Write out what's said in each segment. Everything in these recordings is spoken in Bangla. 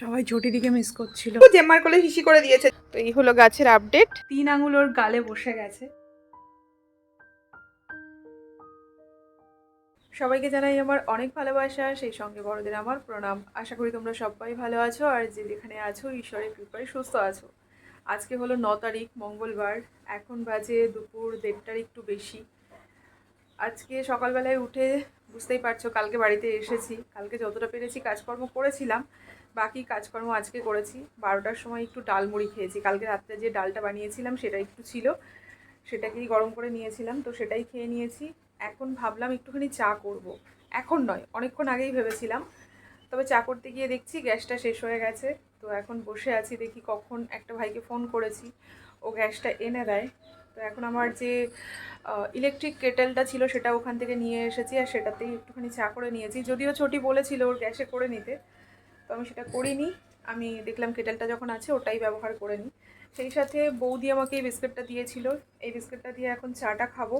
সবাই ঝটিদিকে মিস করছিল। জেম্মার কোলে হিসি করে দিয়েছে। তো এই হলো গাছের আপডেট তিন আঙুল ওর গালে বসে গেছে। সবাইকে জানাই আমার অনেক ভালোবাসা সেই সঙ্গে বড়দের আমার প্রণাম। আশা করি তোমরা সবাই ভালো আছো আর যে যেখানে আছো ঈশ্বরের কৃপায় সুস্থ আছো। আজকে হলো ন তারিখ মঙ্গলবার। এখন বাজে দুপুর দেড়টার একটু বেশি। আজকে সকালবেলায় উঠে বুঝতেই পারছ কালকে বাড়িতে এসেছি। কালকে যতটা পেরেছি কাজকর্ম করেছিলাম। বাকি কাজকর্ম আজকে করেছি। বারোটার সময় একটু ডাল মুড়ি খেয়েছি। কালকে রাত্রে যে ডালটা বানিয়েছিলাম সেটা একটু ছিল। সেটাকেই গরম করে নিয়েছিলাম, তো সেটাই খেয়ে নিয়েছি। এখন ভাবলাম একটুখানি চা করব। এখন নয়, অনেকক্ষণ আগেই ভেবেছিলাম। তবে চা করতে গিয়ে দেখছি গ্যাসটা শেষ হয়ে গেছে। তো এখন বসে আছি, দেখি কখন একটা ভাইকে ফোন করেছি। ও গ্যাসটা এনে দেয়। তো এখন আমার যে ইলেকট্রিক কেটেলটা ছিল সেটা ওখান থেকে নিয়ে এসেছি আর সেটাতেই একটুখানি চা করে নিয়েছি। যদিও ছোটি বলেছিল ওর গ্যাসে করে নিতে। তো আমি সেটা করিনি। আমি দেখলাম কেটেলটা যখন আছে ওটাই ব্যবহার করে নিই। সেই সাথে বৌদি আমাকে এই বিস্কুটটা দিয়েছিল। এই বিস্কুটটা দিয়ে এখন চাটা খাব।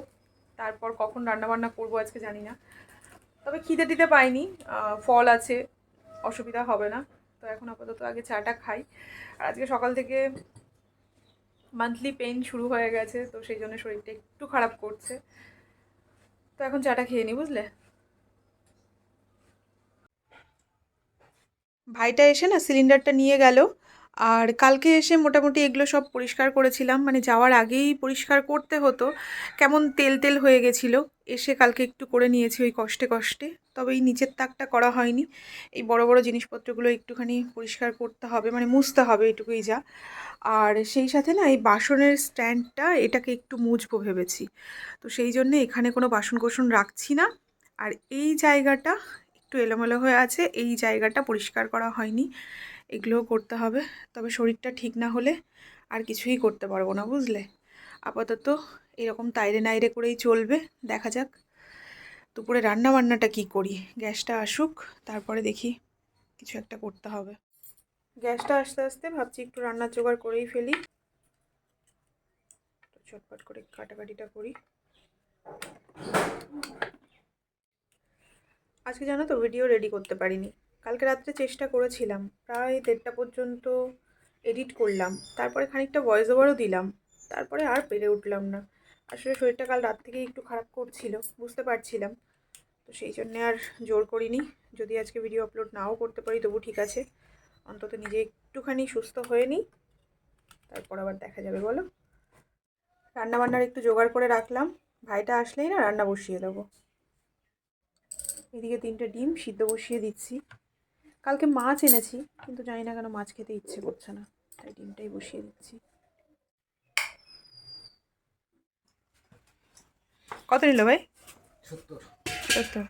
তারপর কখন রান্নাবান্না করব আজকে জানি না। তবে খিদে দিতে পাইনি। ফল আছে, অসুবিধা হবে না। তো এখন আপাতত আগে চাটা খাই। আর আজকে সকাল থেকে মান্থলি পেইন শুরু হয়ে গেছে, তো সেই জন্য শরীরটা একটু খারাপ করছে। তো এখন চাটা খেয়ে নিই বুঝলে? ভাইটা এসে না সিলিন্ডারটা নিয়ে গেল। আর কালকে এসে মোটামুটি এগুলো সব পরিষ্কার করেছিলাম। মানে যাওয়ার আগেই পরিষ্কার করতে হতো। কেমন তেল তেল হয়ে গেছিল। এসে কালকে একটু করে নিয়েছি ওই কষ্টে কষ্টে। তবে এই নিচের তাকটা করা হয়নি। এই বড় বড় জিনিসপত্রগুলো একটুখানি পরিষ্কার করতে হবে মানে মুছতে হবে এটুকুই যা। আর সেই সাথে না এই বাসনের স্ট্যান্ডটা এটাকে একটু মুছবো ভেবেছি। তো সেই জন্য এখানে কোনো বাসন কোসন রাখছি না। আর এই জায়গাটা একটু এলোমেলো হয়ে আছে, এই জায়গাটা পরিষ্কার করা হয়নি। এগুলোও করতে হবে, তবে শরীরটা ঠিক না হলে আর কিছুই করতে পারব না, বুঝলে? আপাতত এরকম তাইরে নাইরে করেই চলবে, দেখা যাক। দুপুরে রান্না বান্নাটা কি করি? গ্যাসটা আসুক, তারপরে দেখি কিছু একটা করতে হবে। গ্যাসটা আস্তে আস্তে ভাবছি একটু রান্নার জোগাড় করেই ফেলি। চটপট করে কাটাকাটিটা করি। আজকে জানো তো ভিডিও রেডি করতে পারিনি। কালকে রাত্রে চেষ্টা করেছিলাম। প্রায় দেড়টা পর্যন্ত এডিট করলাম। তারপরে খানিকটা ভয়েস ওভারও দিলাম। তারপরে আর পেরে উঠলাম না। আসলে শরীরটা কাল রাত থেকেই একটু খারাপ করছিল, বুঝতে পারছিলাম। তো সেই জন্যে আর জোর করিনি। যদি আজকে ভিডিও আপলোড নাও করতে পারি, তবু ঠিক আছে। অন্তত নিজে একটুখানি সুস্থ হয়ে নিই তারপর আবার দেখা যাবে, বলো। রান্নাবান্নার একটু জোগাড় করে রাখলাম। ভাইটা আসলেই না রান্না বসিয়ে দেবো। এদিকে তিনটে ডিম সিদ্ধ বসিয়ে দিচ্ছি। কালকে মাছ এনেছি কিন্তু জানি না কেন মাছ খেতে ইচ্ছে করছে না তাই ডিমটাই বসিয়ে দিচ্ছি। কত নিল ভাই? সত্তর।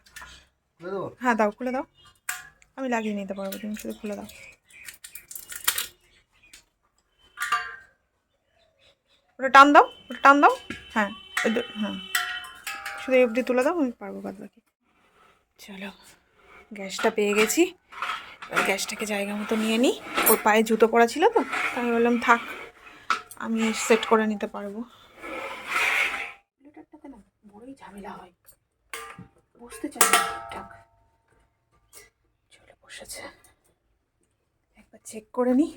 হ্যাঁ দাও খুলে দাও। আমি লাগিয়ে নিতে পারব তুমি শুধু খুলে দাও। ওটা টান দাও ওটা টান দাও। হ্যাঁ হ্যাঁ। শুধু অবধি তুলে দাও আমি পারব বাদ বাকি চলো, গ্যাসটা পেয়ে গেছি। এবার গ্যাসটাকে জায়গা মতো নিয়ে নিই। ওর পায়ে জুতো পরা ছিল তো আমি বললাম থাক, আমি সেট করে নিতে পারব। বড়ই ঝামেলা হয়। বসতে চাই চলে, বসেছে। একবার চেক করে নিই।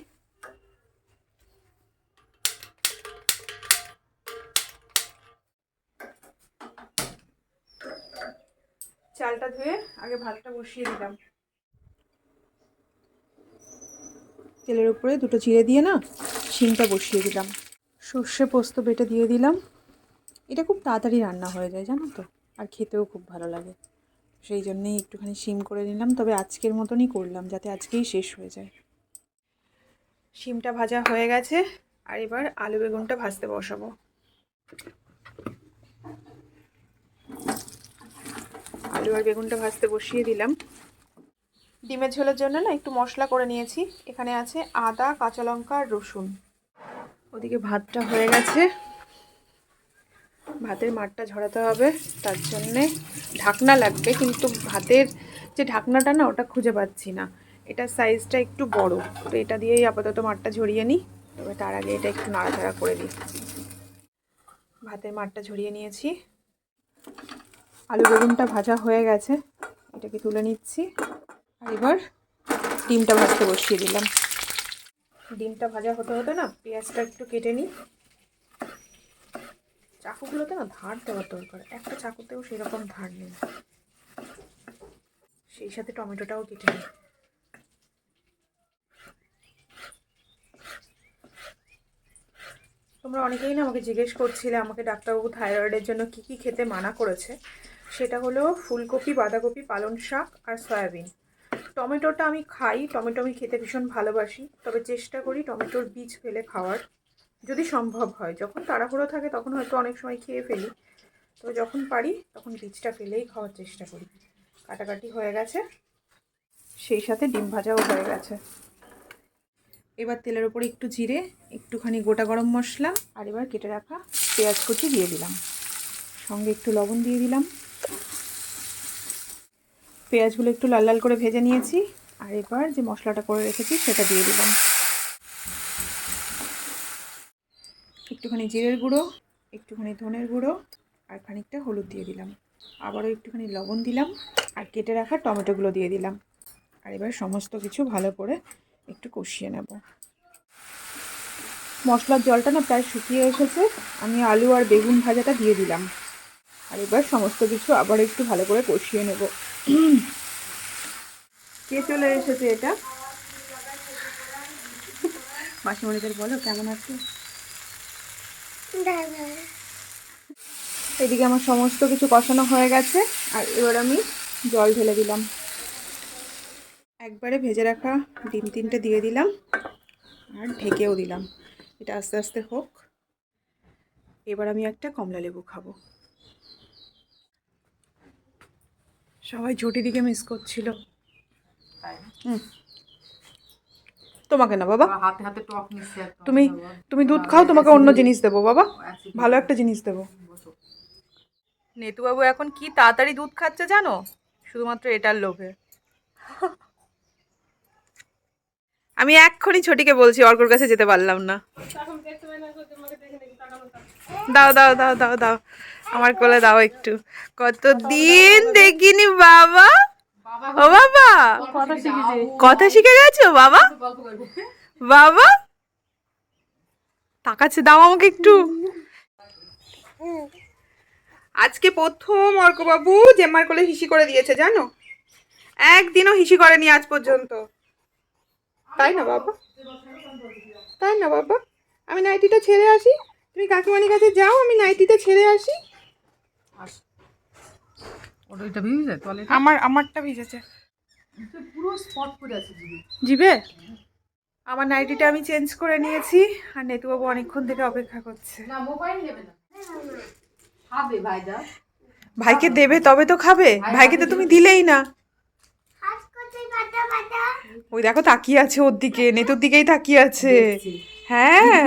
চালটা ধুয়ে আগে ভাতটা বসিয়ে দিলাম। তেলের উপরে দুটো জিরে দিয়ে না শিমটা বসিয়ে দিলাম। সর্ষে পোস্ত বেটে দিয়ে দিলাম। এটা খুব তাড়াতাড়ি রান্না হয়ে যায়, জানো তো? আর খেতেও খুব ভালো লাগে। সেই জন্যেই একটুখানি শিম করে নিলাম। তবে আজকের মতনই করলাম, যাতে আজকেই শেষ হয়ে যায়। শিমটা ভাজা হয়ে গেছে। আর এবার আলু বেগুনটা ভাজতে বসাবো। আলু আর বেগুনটা ভাজতে বসিয়ে দিলাম। ডিমের ঝোলের জন্য না একটু মশলা করে নিয়েছি। এখানে আছে আদা, কাঁচা লঙ্কা আর রসুন। ওদিকে ভাতটা হয়ে গেছে। ভাতের মাঠটা ঝরাতে হবে। তার জন্যে ঢাকনা লাগবে, কিন্তু ভাতের যে ঢাকনাটা না, ওটা খুঁজে পাচ্ছি না। এটার সাইজটা একটু বড়। তো এটা দিয়েই আপাতত মাঠটা ঝরিয়ে নিই। তবে তার আগে এটা একটু নাড়াচাড়া করে দিই। ভাতের মাঠটা ঝরিয়ে নিয়েছি। আলু বেগুনটা ভাজা হয়ে গেছে। এটাকে তুলে নিচ্ছি। আর এবার ডিমটা ভাজতে বসিয়ে দিলাম। ডিমটা ভাজা হতে হতে না পেঁয়াজটা একটু কেটে নিই। চাকুগুলোতে না ধার দেওয়ার দরকার। একটা চাকুতেও সেরকম ধার নেই। সেই সাথে টমেটোটাও কেটে নিই। তোমরা অনেকেই না আমাকে জিজ্ঞেস করছিলে আমাকে ডাক্তারবাবু থাইরয়েডের জন্য কি কি খেতে মানা করেছে। সেটা হলো ফুলকপি, বাঁধাকপি, পালং শাক আর সয়াবিন। টমেটোটা আমি খাই, টমেটো আমি খেতে ভীষণ ভালোবাসি, তবে চেষ্টা করি টমেটোর বীজ ফেলে খাওয়ার, যদি সম্ভব হয়। যখন তাড়াহুড়ো থাকে তখন হয়তো অনেক সময় খেয়ে ফেলি, তো যখন পারি তখন বীজটা ফেলেই খাওয়ার চেষ্টা করি। কাটাকাটি হয়ে গেছে, সেই সাথে ডিম ভাজাও হয়ে গেছে। এবার তেলের ওপরে একটু জিরে, একটুখানি গোটা গরম মশলা, আর এবার কেটে রাখা পেঁয়াজ কুচি দিয়ে দিলাম। সঙ্গে একটু লবণ দিয়ে দিলাম। পেঁয়াজগুলো একটু লাল লাল করে ভেজে নিয়েছি। আর এবার যে মশলাটা করে রেখেছি, সেটা দিয়ে দিলাম। একটুখানি জিরের গুঁড়ো, একটুখানি ধনের গুঁড়ো, আর খানিকটা হলুদ দিয়ে দিলাম। আবারও একটুখানি লবণ দিলাম, আর কেটে রাখা টমেটোগুলো দিয়ে দিলাম। আর এবার সমস্ত কিছু ভালো করে একটু কষিয়ে নেব। মশলার জলটা না প্রায় শুকিয়ে এসেছে। আমি আলু আর বেগুন ভাজাটা দিয়ে দিলাম। আর এবার সমস্ত কিছু আবার একটু ভালো করে কষিয়ে নেব। কে চলে এসেছে এটা? মাসিমণিদের বলো কেমন আছে? এদিকে আমার সমস্ত কিছু কষানো হয়ে গেছে আর এবার আমি জল ঢেলে দিলাম। একবারে ভেজে রাখা ডিম তিনটে দিয়ে দিলাম আর ঢেকেও দিলাম। এটা আস্তে আস্তে হোক। এবার আমি একটা কমলা লেবু খাব। সবাই ঝুটি দিকে মিস করছিল। হুম। তোমাকে না বাবা? হাতে হাতে টক তুমি তুমি দুধ খাও তোমাকে অন্য জিনিস দেবো বাবা। ভালো একটা জিনিস দেবো। নেতুবাবু এখন কি তাড়াতাড়ি দুধ খাচ্ছে জানো? শুধুমাত্র এটার লোভে। আমি এক্ষুনি ছোটিকে বলছি অর্কর কাছে যেতে পারলাম না। দাও দাও দাও দাও দাও। আমার কোলে দাও একটু। কতদিন দেখিনি বাবা। ও বাবা। কথা শিখে গেছো বাবা? বাবা? তাকাচ্ছে, দাও আমাকে একটু। আজকে প্রথম অর্কবাবু জেম্মার কোলে হিসি করে দিয়েছে, জানো? একদিনও হিসি করেনি আজ পর্যন্ত। তাই না বাবা? তাই না বাবা? আমি নাইটিটা ছেড়ে আসি। তুমি কাকিমানির কাছে যাও, আমি নাইটিটা ছেড়ে আসি। ওটা ওইটা ভিজে তলে আমার আমারটা ভিজেছে। পুরো স্পট পড়ে আছে জিবে আমার নাইটিটা আমি চেঞ্জ করে নিয়েছি আর নেতুবাবু অনেকক্ষণ থেকে অপেক্ষা করছে। না মোবাইল নেবে না। খাবে ভাইদা। ভাইকে দেবে তবে তো খাবে। ভাইকে তো তুমি দিলেই না। ওই দেখো তাকিয়ে আছে ওর দিকে। নেতুর দিকেই তাকিয়ে আছে। হ্যাঁ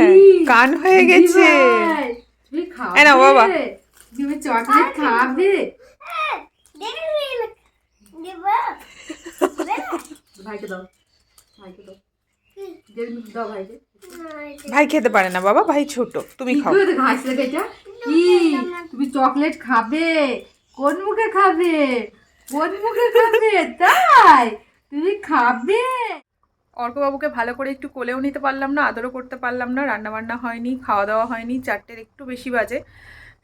কান হয়ে গেছে। তুমি খাবে? এই নাও বাবা। তুমি চকলেট খাবে? ভাইকে দাও ভাইকে দাও। দেড় মিনিট দাও ভাইকে। ভাই খেতে পারে না বাবা ভাই ছোট তুমি খাও। কি? তুমি চকলেট খাবে? কোন মুখে খাবে? কোন মুখে খাবে? তাই তুমি খাবে। অর্কবাবুকে ভালো করে একটু কোলেও নিতে পারলাম না আদরও করতে পারলাম না রান্না বান্না হয়নি খাওয়া দাওয়া হয়নি চারটের একটু বেশি বাজে।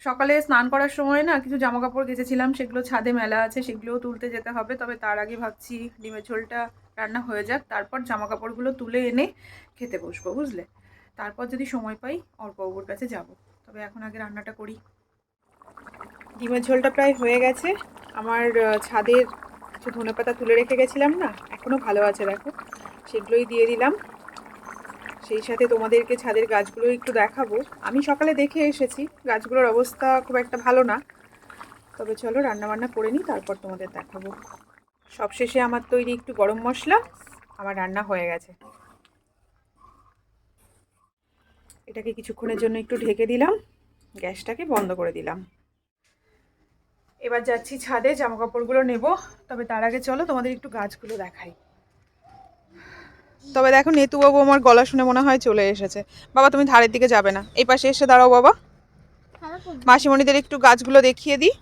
সকালে স্নান করার সময় না কিছু জামা কাপড় কেচেছিলাম, সেগুলো ছাদে মেলা আছে, সেগুলোও তুলতে যেতে হবে। তবে তার আগে ভাবছি ডিমের ঝোলটা রান্না হয়ে যাক, তারপর জামা কাপড়গুলো তুলে এনে খেতে বসবো, বুঝলে? তারপর যদি সময় পাই অর্কবাবুর কাছে যাব। তবে এখন আগে রান্নাটা করি। ডিমের ঝোলটা প্রায় হয়ে গেছে। আমার ছাদের কিছু ধনেপাতা তুলে রেখে গেছিলাম না এখনও ভালো আছে, দেখো। সেগুলোই দিয়ে দিলাম। সেই সাথে তোমাদেরকে ছাদের গাছগুলো একটু দেখাবো। আমি সকালে দেখে এসেছি, গাছগুলোর অবস্থা খুব একটা ভালো না। তবে চলো রান্নাবান্না করে নিই, তারপর তোমাদের দেখাবো। সবশেষে আমার তৈরি একটু গরম মশলা, আমার রান্না হয়ে গেছে। এটাকে কিছুক্ষণের জন্য একটু ঢেকে দিলাম, গ্যাসটাকে বন্ধ করে দিলাম। এবার যাচ্ছি ছাদে জামা কাপড়গুলো নেব, তবে তার আগে চলো তোমাদের একটু গাছগুলো দেখাই। তবে দেখো, নেতুবাবু আমার গলা শুনে মনে হয় চলে এসেছে। বাবা, তুমি ধারের দিকে যাবে না। এই পাশে এসে দাঁড়াও বাবা। মাসিমণিদের একটু গাছগুলো দেখিয়ে দিই।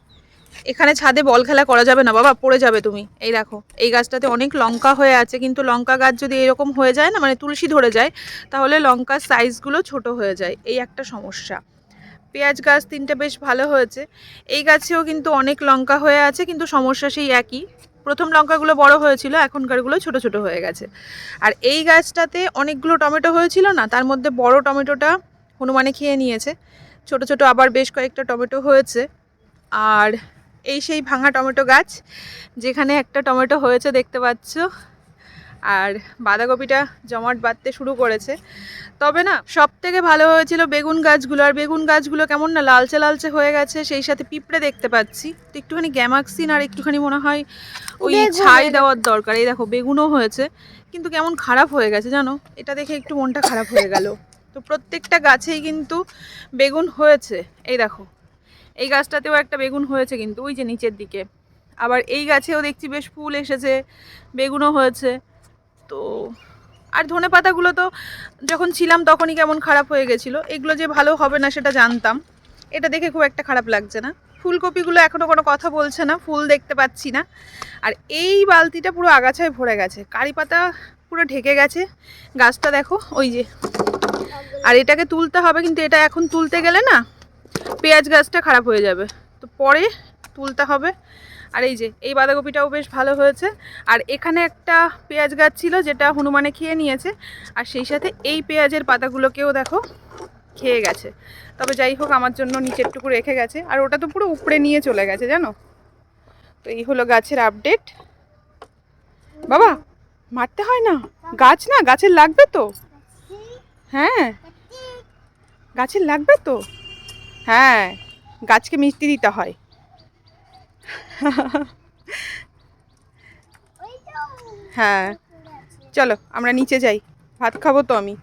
এখানে ছাদে বল খেলা করা যাবে না বাবা, পড়ে যাবে তুমি। এই দেখো, এই গাছটাতে অনেক লঙ্কা হয়ে আছে, কিন্তু লঙ্কা গাছ যদি এরকম হয়ে যায় না মানে তুলসী ধরে যায়, তাহলে লঙ্কার সাইজগুলো ছোট হয়ে যায়। এই একটা সমস্যা। পেঁয়াজ গাছ তিনটে বেশ ভালো হয়েছে। এই গাছেও কিন্তু অনেক লঙ্কা হয়ে আছে, কিন্তু সমস্যা সেই একই। প্রথম লঙ্কাগুলো বড় হয়েছিল, এখনকারগুলো ছোট ছোট হয়ে গেছে। আর এই গাছটাতে অনেকগুলো টমেটো হয়েছিল না, তার মধ্যে বড় টমেটোটা হনুমানে খেয়ে নিয়েছে। ছোট ছোট আবার বেশ কয়েকটা টমেটো হয়েছে। আর এই সেই ভাঙা টমেটো গাছ, যেখানে একটা টমেটো হয়েছে, দেখতে পাচ্ছ? আর বাঁধাকপিটা জমাট বাঁধতে শুরু করেছে। তবে না সব থেকে ভালো হয়েছিল বেগুন গাছগুলো। আর বেগুন গাছগুলো কেমন না লালচে লালচে হয়ে গেছে সেই সাথে পিঁপড়ে দেখতে পাচ্ছি। তো একটুখানি গ্যামাক্সিন আর একটুখানি মনে হয় ওই ছাই দেওয়ার দরকার। এই দেখো বেগুনও হয়েছে কিন্তু কেমন খারাপ হয়ে গেছে জানো? এটা দেখে একটু মনটা খারাপ হয়ে গেল। তো প্রত্যেকটা গাছেই কিন্তু বেগুন হয়েছে। এই দেখো এই গাছটাতেও একটা বেগুন হয়েছে কিন্তু ওই যে নিচের দিকে। আবার এই গাছেও দেখছি বেশ ফুল এসেছে বেগুনও হয়েছে। তো আর ধনে পাতাগুলো তো যখন ছিলাম তখনই কেমন খারাপ হয়ে গেছিল। এগুলো যে ভালো হবে না সেটা জানতাম। এটা দেখে খুব একটা খারাপ লাগছে না। ফুলকপিগুলো এখনও কোনো কথা বলছে না, ফুল দেখতে পাচ্ছি না। আর এই বালতিটা পুরো আগাছায় ভরে গেছে। কারি পাতা পুরো ঢেকে গেছে। গাছটা দেখো, ওই যে। আর এটাকে তুলতে হবে, কিন্তু এটা এখন তুলতে গেলে না পেঁয়াজ গাছটা খারাপ হয়ে যাবে। তো পরে তুলতে হবে। আর এই যে, এই বাঁধাকপিটাও বেশ ভালো হয়েছে। আর এখানে একটা পেঁয়াজ গাছ ছিল যেটা হনুমানে খেয়ে নিয়েছে। আর সেই সাথে এই পেঁয়াজের পাতাগুলোকেও দেখো, খেয়ে গেছে। তবে যাই হোক, আমার জন্য নিচেরটুকু রেখে গেছে। আর ওটা তো পুরো উপরে নিয়ে চলে গেছে, জানো? তো এই হলো গাছের আপডেট। বাবা, মারতে হয় না? গাছ না, গাছের লাগবে তো? হ্যাঁ। গাছের লাগবে তো? হ্যাঁ গাছকে মিষ্টি দিতে হয়। হ্যাঁ। চলো, আমরা নিচে যাই। ভাত খাব তো আমি।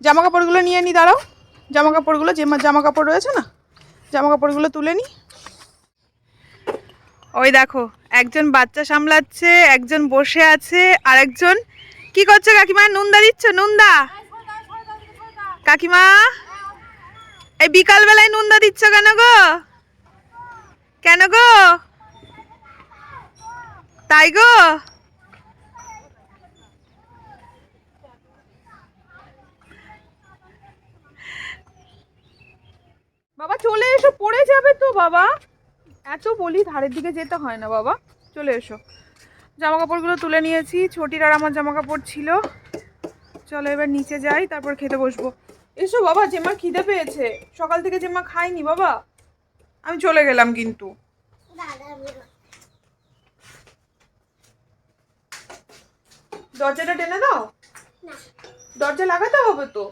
জামা কাপড়গুলো নিয়ে নি, দাঁড়াও। জামা কাপড়গুলো যে জামা কাপড় রয়েছে না জামা কাপড়গুলো তুলে নি। ওই দেখো, একজন বাচ্চা সামলাচ্ছে, একজন বসে আছে আর একজন কি করছ কাকিমা? নুনদা দিচ্ছ, নুনদা। কাকিমা, এই বিকাল বেলায় নুনদা দিচ্ছ কেন গো? কেন গো? তাই গো? বাবা, চলে এসো, পড়ে যাবে তো বাবা। এত বলি ধারের দিকে যেতে হয় না বাবা। চলে এসো। জামা কাপড়গুলো তুলে নিয়েছি। ছোটির আর আমার জামা কাপড় ছিল। চলো এবার নিচে যাই, তারপর খেতে বসবো। এসো বাবা জেমা খিদে পেয়েছে। সকাল থেকে জেমা খাইনি বাবা। আমি চলে গেলাম কিন্তু। দরজাটা টেনে দাও। দরজা লাগাতে হবে তো।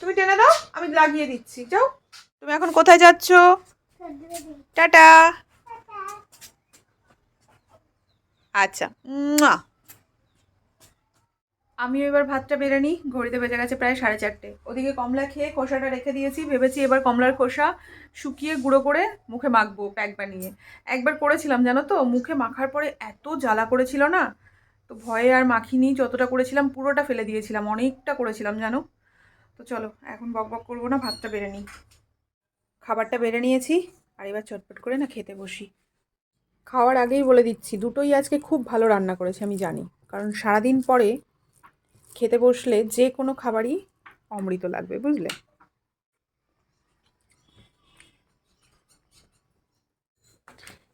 তুমি টেনে দাও আমি লাগিয়ে দিচ্ছি। যাও। তুমি এখন কোথায় যাচ্ছ? টাটা। আচ্ছা আমিও এবার ভাতটা বেড়ে নিই। ঘড়িতে বেজে গেছে প্রায় সাড়ে চারটে। ওদিকে কমলা খেয়ে খোসাটা রেখে দিয়েছি। ভেবেছি এবার কমলার খোসা শুকিয়ে গুঁড়ো করে মুখে মাখবো প্যাক বানিয়ে। একবার করেছিলাম, জানো তো? মুখে মাখার পরে এত জ্বালা করেছিল না? তো ভয়ে আর মাখিনি, যতটা করেছিলাম পুরোটা ফেলে দিয়েছিলাম। অনেকটা করেছিলাম, জানো? তো চলো, এখন বক বক করব না, ভাতটা বেড়ে নিই। খাবারটা বেড়ে নিয়েছি, আর এবার চটপট করে না খেতে বসি। খাওয়ার আগেই বলে দিচ্ছি, দুটোই আজকে খুব ভালো রান্না করেছে, আমি জানি। কারণ সারাদিন পরে খেতে বসলে যে কোনো খাবারই অমৃত লাগবে বুঝলে?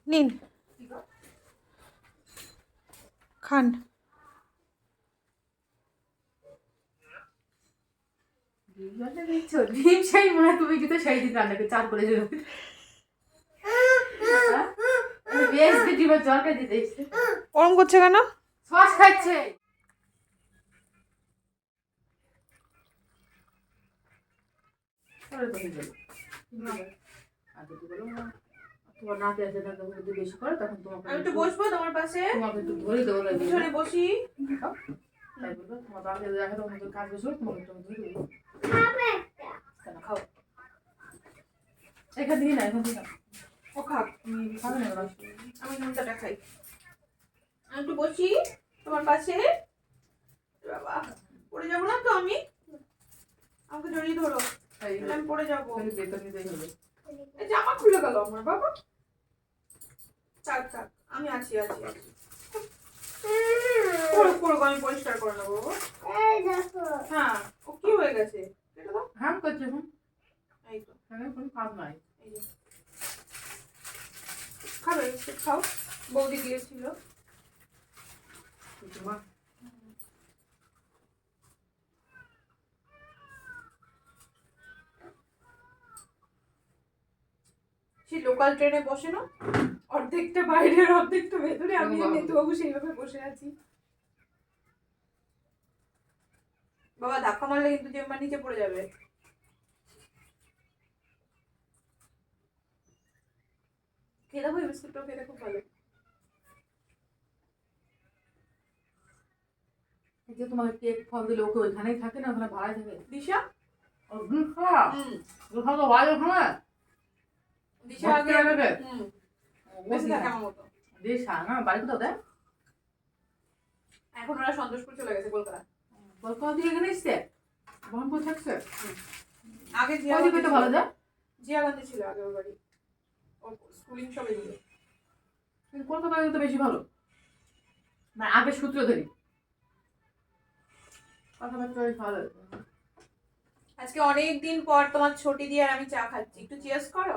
নিন। খান। তুমি কিন্তু সেই দিন চার করে ওরম করছে কেন? সস খাচ্ছে। তোমার নাতি আছে তখন তোমাকে আমি একটু বসবো তোমার পাশে বসি তোমার কাজ খাও। এখান থেকে ও খাই আমি একটু বসি তোমার পাশে বাবা পড়ে যাব না তো আমি আমাকে জড়িয়ে ধরো আমি পড়ে যাব। বেতন নিতেই হবে এই জামা খুলে গেল আমার বাবা। থাক থাক আমি আছি আছি আছি। করো করো আমি পরিষ্কার করে নেব বাবা। হ্যাঁ ও কি হয়ে গেছে? হ্যাঁ করছে হুম। এই তো। এখানে কোনো কাজ নাই। এই যে। খাবে খাও। বৌদি দিয়েছিল তোমার লোকাল ট্রেনে বসে না অর্ধেকটা বাইরের অর্ধেকটা ভেতরে আমি। নেতুবাবু সেইভাবে বসে আছি। বাবা ধাক্কা মারলে কিন্তু চেম্বার নিচে পড়ে যাবে। খেয়ে দেখো বিস্কুটটাও খেতে খুব ভালো। যে তোমার কেক ফল দিলে ওকে ওইখানেই থাকে না ওখানে ভাড়ায় থাকে। দিশা? ওখানে তো ভাড়া ওখানে। দিশা আগে হবে? হুম। বেশি থাকে মতো বেশ না বাড়ি কোথাও দেয় এখন ওরা সন্তোষপুর চলে গেছে কলকাতা কলকাতা থেকে এখানে এসছে? বহনপুর থাকছে? আগে তো ভালো জিয়াগঞ্জে ছিল আগে ওর বাড়ি স্কুলিং সবে দিল কিন্তু কলকাতায় তো বেশি ভালো। মানে আগে সূত্র ধরি কথাবার্তা বেশ ভালো। আজকে অনেক দিন পর তোমার ছুটি দিয়ে আর আমি চা খাচ্ছি। একটু চিয়ার্স করো।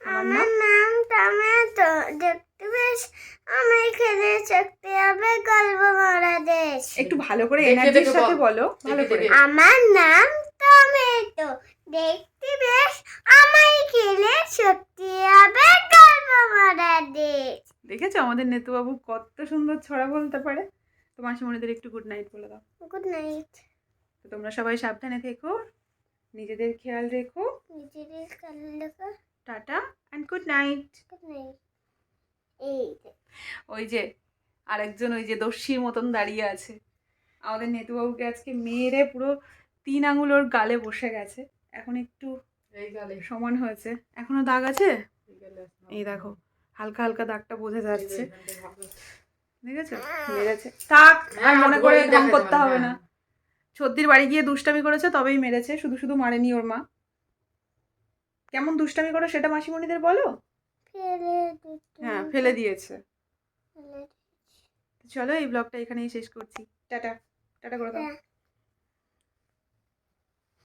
আমার নাম? টমেটো। দেখতে বেশ আমি খেলে চকতে হবে গল্প মারা দেশ। একটু ভালো করে এনার্জির সাথে বলো ভালো করে। আমার নাম টমেটো। দেখতে বেশ আমায় খেলে শক্তি হবে গল্প মারা দেশ। দেখেছ? আমাদের নেতুবাবু কত সুন্দর ছড়া বলতে পারে। তো মাসিমণিদের একটু গুড নাইট বলে দাও। গুড নাইট তো তোমরা সবাই সাবধানে থেকো। নিজেদের খেয়াল রেখো। নিজেদের কাল্লকা tata and good night good night এই যে, ওই যে আরেকজন ওই যে দস্যির মতন দাঁড়িয়ে আছে। আমাদের নেতুবাবুকে আজকে মেয়েরে পুরো তিন আঙুল ওর গালে বসে গেছে। এখন একটু এই গালে। সমান হয়েছে। এখনও দাগ আছে? এই দেখো হালকা হালকা দাগটা বোঝা যাচ্ছে। হ্যাঁ, মেরেছে থাক আর মনে করে করতে হবে না। হ্যাঁ। সর্দির বাড়ি গিয়ে দুষ্টামি করেছে তবেই মেরেছে। শুধু শুধু মারেনি ওর মা। কেমন দুষ্টামি করো সেটা মাসিমণিদের বলো? হ্যাঁ ফেলে দিয়েছে। চলো এই ব্লগটা এখানেই শেষ করছি। টাটা টাটা করে দাও। দিতে।